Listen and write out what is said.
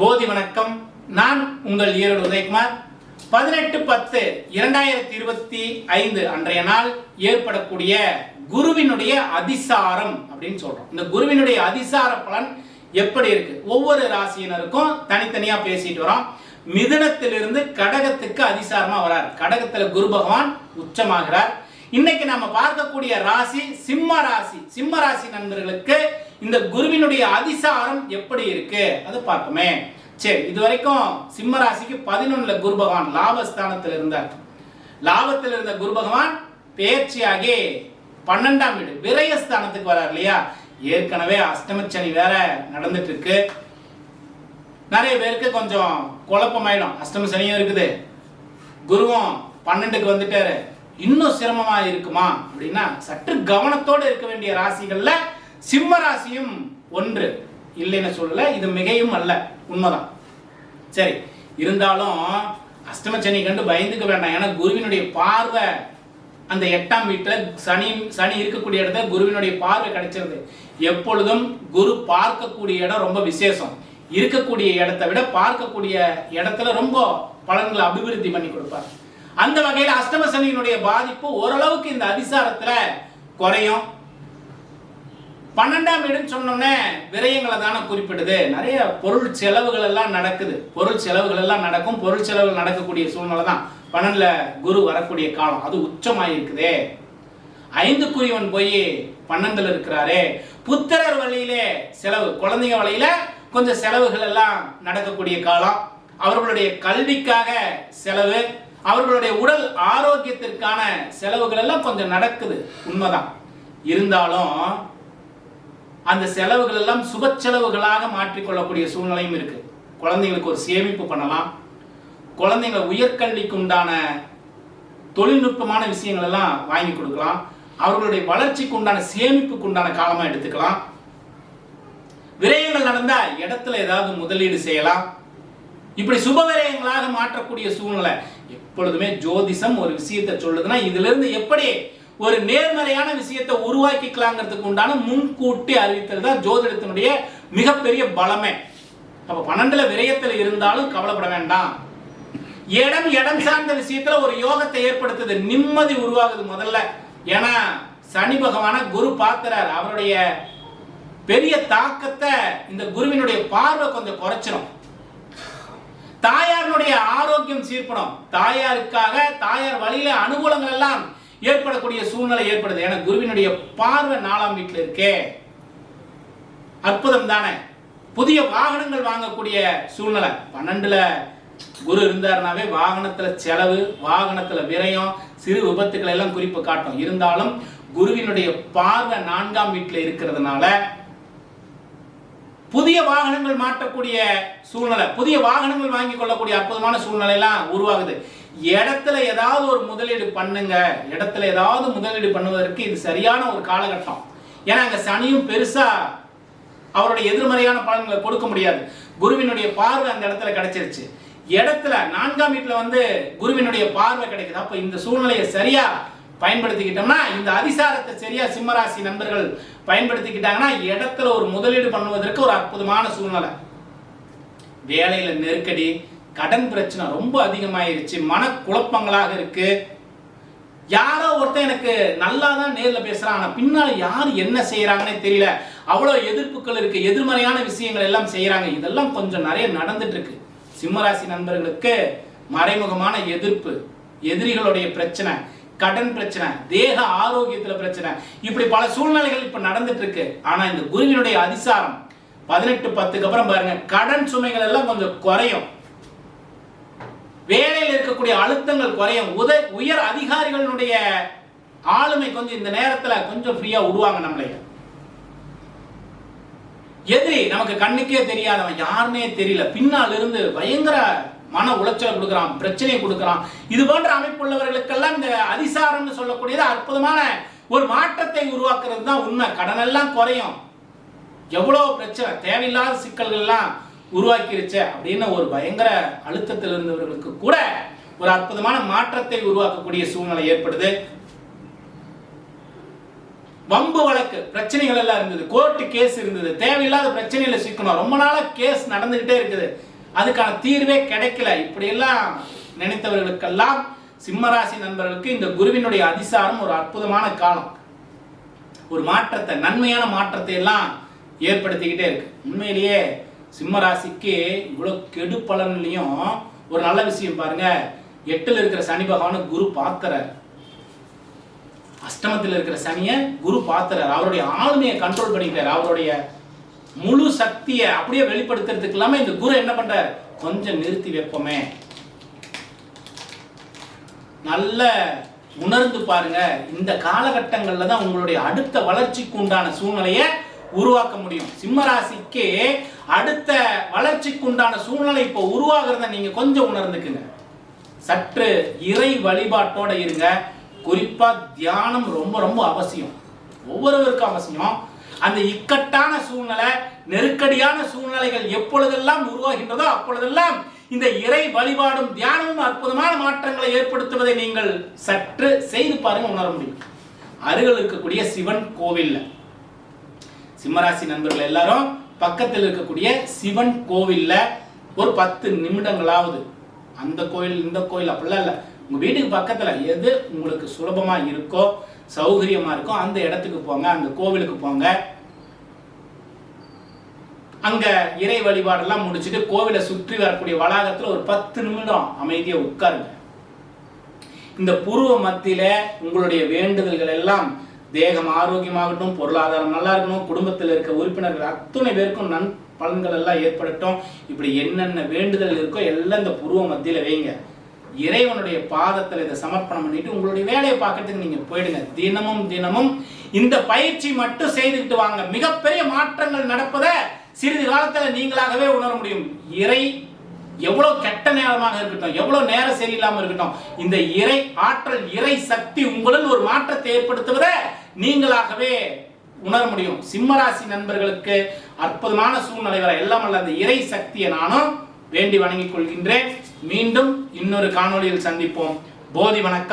போதி வணக்கம். நான் உங்கள் ஈரோடு உதயகுமார். பதினெட்டு பத்து இரண்டாயிரத்தி இருபத்தி ஐந்து அன்றைய நாள் ஏற்படக்கூடிய குருவினுடைய அதிசாரம் அப்படின்னு சொல்றோம். இந்த குருவினுடைய அதிசார பலன் எப்படி இருக்கு? ஒவ்வொரு ராசியினருக்கும் தனித்தனியா பேசிட்டு வரோம். மிதனத்திலிருந்து கடகத்துக்கு அதிசாரமா வரார். கடகத்துல குரு பகவான் உச்சமாகிறார். இன்னைக்கு நம்ம பார்க்கக்கூடிய ராசி சிம்ம ராசி. சிம்ம ராசி நண்பர்களுக்கு இந்த குருவினுடைய அதிசாரம் எப்படி இருக்கு? அது பார்ப்போமே. சரி இது வரைக்கும் சிம்ம ராசிக்கு பதினொன்னுல குரு பகவான் லாபஸ்தானத்தில் இருந்தார். லாபத்தில் இருந்த குரு பகவான் பேர்ச்சியாகி பன்னெண்டாம் வீடு விரயஸ்தானத்துக்கு வரார் இல்லையா? ஏற்கனவே அஷ்டமச்சனி வேற நடந்துட்டு இருக்கு நிறைய பேருக்கு கொஞ்சம் குழப்பமாயிடும். அஷ்டம சனியும் இருக்குது. குருவும் பன்னெண்டுக்கு வந்துட்டாரு. இன்னும் சிரமமா இருக்குமா? அப்படின்னா சற்று கவனத்தோடு இருக்க வேண்டிய ராசிகள்ல சிம்ம ராசியும் ஒன்று. இல்லைன்னு சொல்லல இது மிகையும் அல்ல. உண்மைதான். சரி இருந்தாலும் அஷ்டம சனி கண்டு பயந்துக்க வேண்டாம். ஏன்னா குருவினுடைய பார்வை அந்த எட்டாம் வீட்டில் சனி சனி இருக்கக்கூடிய இடத்துல குருவினுடைய பார்வை கிடைச்சிருது. எப்பொழுதும் குரு பார்க்கக்கூடிய இடம் ரொம்ப விசேஷம். இருக்கக்கூடிய இடத்தை விட பார்க்கக்கூடிய இடத்துல ரொம்ப பலன்களை அபிவிருத்தி பண்ணி கொடுப்பார். அந்த வகையில் அஷ்டம சனியினுடைய பாதிப்பு ஓரளவுக்கு இந்த அதிசாரத்தில் குறையும். பன்னெண்டாம் வீடுன்னு சொன்னோம்னே விரயங்களை தானே குறிப்பிடுது. நிறைய பொருள் செலவுகள் எல்லாம் நடக்குது. பொருள் செலவுகள் எல்லாம் நடக்கும். பொருள் செலவுகள் நடக்கக்கூடிய சூழ்நிலை தான். பன்னெண்டுல குரு வரக்கூடிய காலம். அது உச்சமாயிருக்குதே ஐந்து குறிவன் போய் பன்னெண்டுல இருக்கிறாரே. புத்திரர் வழியிலே செலவு குழந்தைங்க வழியில கொஞ்சம் செலவுகள் எல்லாம் நடக்கக்கூடிய காலம். அவர்களுடைய கல்விக்காக செலவு அவர்களுடைய உடல் ஆரோக்கியத்திற்கான செலவுகள் எல்லாம் கொஞ்சம் நடக்குது. உண்மைதான். இருந்தாலும் அந்த செலவுகள் எல்லாம் சுப செலவுகளாக மாற்றிக்கொள்ளக்கூடிய சூழ்நிலையும் இருக்கு. குழந்தைங்களுக்கு ஒரு சேமிப்பு பண்ணலாம். குழந்தைங்க உயர்கல்விக்கு உண்டான தொழில்நுட்பமான விஷயங்கள் எல்லாம் வாங்கி கொடுக்கலாம். அவர்களுடைய வளர்ச்சிக்கு உண்டான சேமிப்புக்கு உண்டான காலமா எடுத்துக்கலாம். விரயங்கள் நடந்தா இடத்துல ஏதாவது முதலீடு செய்யலாம். இப்படி சுப விரயங்களாக மாற்றக்கூடிய சூழ்நிலை. எப்பொழுதுமே ஜோதிஷம் ஒரு விஷயத்தை சொல்லுதுன்னா இதுல இருந்து எப்படி ஒரு நேர்மறையான விஷயத்தை உருவாக்கிக்கலாங்கிறதுக்கு உண்டான முன்கூட்டி அறிவித்தல் தான் ஜோதிடத்தினுடைய மிகப்பெரிய பலமே. அப்ப பன்னெண்டுல விரயத்துல இருந்தாலும் கவலைப்பட வேண்டாம். இடம் இடம் சார்ந்த விஷயத்துல ஒரு யோகத்தை ஏற்படுத்துது நிம்மதி உருவாகுது முதல்ல. ஏன்னா சனி பகவான குரு பார்க்கிறார். அவருடைய பெரிய தாக்கத்தை இந்த குருவினுடைய பார்வை கொஞ்சம் குறைச்சிடும் தாயாரினுடைய ஆரோக்கியம் சீர்படும். தாயாருக்காக தாயார் வழியில அனுகூலங்கள் எல்லாம் ஏற்படக்கூடிய சூழ்நிலை ஏற்படுது. ஏன்னா குருவினுடைய பார்வை நாலாம் வீட்டில் இருக்கே. அற்புதம் தானே. புதிய வாகனங்கள் வாங்கக்கூடிய சூழ்நிலை. பன்னெண்டுல குரு இருந்தாருனாவே வாகனத்துல செலவு வாகனத்துல விரயம் சிறு விபத்துக்கள் எல்லாம் குறிப்பு காட்டும். இருந்தாலும் குருவினுடைய பார்வை நான்காம் வீட்டில் இருக்கிறதுனால புதிய வாகனங்கள் மாற்றக்கூடிய சூழ்நிலை புதிய வாகனங்கள் வாங்கி கொள்ளக்கூடிய அற்புதமான சூழ்நிலை எல்லாம் உருவாகுது. இடத்துல ஏதாவது ஒரு முதலீடு பண்ணுங்க. இடத்துல ஏதாவது முதலீடு பண்ணுவதற்கு இது சரியான ஒரு காலகட்டம். ஏன்னா அங்க சனியும் பெருசா அவருடைய எதிர்மறையான பலன்களை கொடுக்க முடியாது. குருவினுடைய பார்வை அந்த இடத்துல கிடைச்சிருச்சு. இடத்துல நான்காம் வீட்டில் வந்து குருவினுடைய பார்வை கிடைக்குது. அப்ப இந்த சூழ்நிலையை சரியா பயன்படுத்திக்கிட்டோம்னா இந்த அதிசாரத்தை சரியா சிம்மராசி நண்பர்கள் பயன்படுத்திக்கிட்டாங்கன்னா இடத்துல ஒரு முதலீடு பண்ணுவதற்கு ஒரு அற்புதமான சூழ்நிலை. வேலையில நெருக்கடி கடன் பிரச்சனை ரொம்ப அதிகமாயிருச்சு மன குழப்பங்களாக இருக்கு. யாரோ ஒருத்தன் எனக்கு நல்லா தான் நேரில் பேசுகிறான் ஆனால் பின்னால் யார் என்ன செய்கிறாங்கன்னே தெரியல. அவ்வளோ எதிர்ப்புகள் இருக்கு எதிர்மறையான விஷயங்கள் எல்லாம் செய்கிறாங்க இதெல்லாம் கொஞ்சம் நிறைய நடந்துட்டு இருக்கு சிம்மராசி நண்பர்களுக்கு மறைமுகமான எதிர்ப்பு எதிரிகளுடைய பிரச்சனை கடன் பிரச்சனை தேக ஆரோக்கியத்தில் பிரச்சனை. இப்படி பல சூழ்நிலைகள் இப்போ நடந்துட்டு இருக்கு ஆனால் இந்த குருவினுடைய அதிசாரம் பதினெட்டு பத்துக்கு அப்புறம் பாருங்க கடன் சுமைகள் எல்லாம் கொஞ்சம் குறையும். வேலையில் இருக்கக்கூடிய அழுத்தங்கள் குறையும். உத உயர் அதிகாரிகளுடைய ஆளுமை கொஞ்சம் இந்த நேரத்தில் கொஞ்சம் ஃப்ரீயாக விடுவாங்க நம்மளைய எதிரி நமக்கு கண்ணுக்கே தெரியாதவன் யாருன்னே தெரியல. பின்னால் இருந்து பயங்கர மன உளைச்சலை கொடுக்குறான் பிரச்சனையை கொடுக்குறான். இது போன்ற அமைப்புள்ளவர்களுக்கெல்லாம் இந்த அதிசாரம்னு சொல்லக்கூடியது அற்புதமான ஒரு மாற்றத்தை உருவாக்குறது தான் உண்மை. கடன் எல்லாம் குறையும். எவ்வளோ பிரச்சனை தேவையில்லாத சிக்கல்கள்லாம் உருவாக்கிருச்சு அப்படின்னு ஒரு பயங்கர அழுத்தத்தில் இருந்தவர்களுக்கு கூட ஒரு அற்புதமான மாற்றத்தை உருவாக்கக்கூடிய சூழ்நிலை ஏற்படுது. வம்பு வழக்கு பிரச்சனைகள் எல்லாம் இருந்தது. கோர்ட்டு கேஸ் இருந்தது. தேவையில்லாத பிரச்சனையில சிக்கணும். ரொம்ப நாளா கேஸ் நடந்துகிட்டே இருக்குது. அதுக்கான தீர்வே கிடைக்கல. இப்படியெல்லாம் நினைத்தவர்களுக்கெல்லாம் சிம்மராசி நண்பர்களுக்கு இந்த குருவினுடைய அதிசாரம் ஒரு அற்புதமான காலம். ஒரு மாற்றத்தை நன்மையான மாற்றத்தை எல்லாம் ஏற்படுத்திக்கிட்டே இருக்கு. உண்மையிலேயே சிம்ம ராசிக்கு இவ்வளோ கெடு பலன்லையும் ஒரு நல்ல விஷயம் பாருங்க. எட்டுல இருக்கிற சனி பகவானை குரு பாத்திரர் அஷ்டமத்தில் இருக்கிற சனியை குரு பாத்திரர் அவருடைய ஆளுமையை கண்ட்ரோல் பண்ணிக்கிறார். அவருடைய முழு சக்தியை அப்படியே வெளிப்படுத்துறதுக்கு இல்லாம இந்த குரு என்ன பண்றார்? கொஞ்சம் நிறுத்தி வைப்போமே. நல்ல உணர்ந்து பாருங்க. இந்த காலகட்டங்கள்ல தான் உங்களுடைய அடுத்த வளர்ச்சிக்கு உண்டான சூழ்நிலையை உருவாக்க முடியும். சிம்ம ராசிக்கு அடுத்த வளர்ச்சிக்கு உண்டான சூழ்நிலை இப்போ உருவாகிறத நீங்க கொஞ்சம் உணர்ந்துக்குங்க. சற்று இறை வழிபாட்டோட இருங்க. குறிப்பா தியானம் ரொம்ப ரொம்ப அவசியம். ஒவ்வொருவருக்கும் அவசியம். அந்த இக்கட்டான சூழ்நிலை நெருக்கடியான சூழ்நிலைகள் எப்பொழுதெல்லாம் உருவாகின்றதோ அப்பொழுதெல்லாம் இந்த இறை வழிபாடும் தியானமும் அற்புதமான மாற்றங்களை ஏற்படுத்துவதை நீங்கள் சற்று செய்து பாருங்க உணர முடியும். அருகில் இருக்கக்கூடிய சிவன் கோவில்ல. சிம்மராசி நண்பர்கள் எல்லாரும் பக்கத்தில் இருக்கக்கூடிய சிவன் கோவில்ல ஒரு பத்து நிமிடங்களாவது அந்த கோயில் இந்த கோயில் அப்படிலாம் இல்லை. உங்கள் வீட்டுக்கு பக்கத்தில் எது உங்களுக்கு சுலபமாக இருக்கோ சௌகரியமாக இருக்கோ அந்த இடத்துக்கு போங்க அந்த கோவிலுக்கு போங்க. அங்கே இறை வழிபாடெல்லாம் முடிச்சுட்டு கோவிலை சுற்றி வரக்கூடிய வளாகத்தில் ஒரு பத்து நிமிடம் அமைதியாக உட்காருங்க. இந்த புருவ மத்தியில உங்களுடைய வேண்டுதல்கள் எல்லாம் தேகம் ஆரோக்கியமாகட்டும் பொருளாதாரம் நல்லா இருக்கணும் குடும்பத்தில் இருக்க உறுப்பினர்கள் அத்துணை பேருக்கும் நன் பலன்கள் எல்லாம் ஏற்படட்டும். இப்படி என்னென்ன வேண்டுதல் இருக்கோ எல்லாம் இந்த புருவ மத்தியில் வைங்க. இறைவனுடைய பாதத்தில் இதை சமர்ப்பணம் பண்ணிட்டு உங்களுடைய வேலையை பார்க்கறதுக்கு நீங்க போயிடுங்க. தினமும் தினமும் இந்த பயிற்சி மட்டும் செய்துக்கிட்டு வாங்க. மிகப்பெரிய மாற்றங்கள் நடப்பதை சிறிது காலத்தில் நீங்களாகவே உணர முடியும். இறை எவ்வளோ கெட்ட நேரமாக இருக்கட்டும் எவ்வளோ நேரம் சரியில்லாமல் இருக்கட்டும் இந்த இறை ஆற்றல் இறை சக்தி உங்களுள் ஒரு மாற்றத்தை ஏற்படுத்துவதை நீங்களாகவே உணர முடியும். சிம்மராசி நண்பர்களுக்கு அற்புதமான சூழ்நிலை வர எல்லாம் அல்ல அந்த இறை சக்தியை நானும் வேண்டி வணங்கிக் கொள்கின்றேன். மீண்டும் இன்னொரு காணொளியில் சந்திப்போம். போதி வணக்கம்.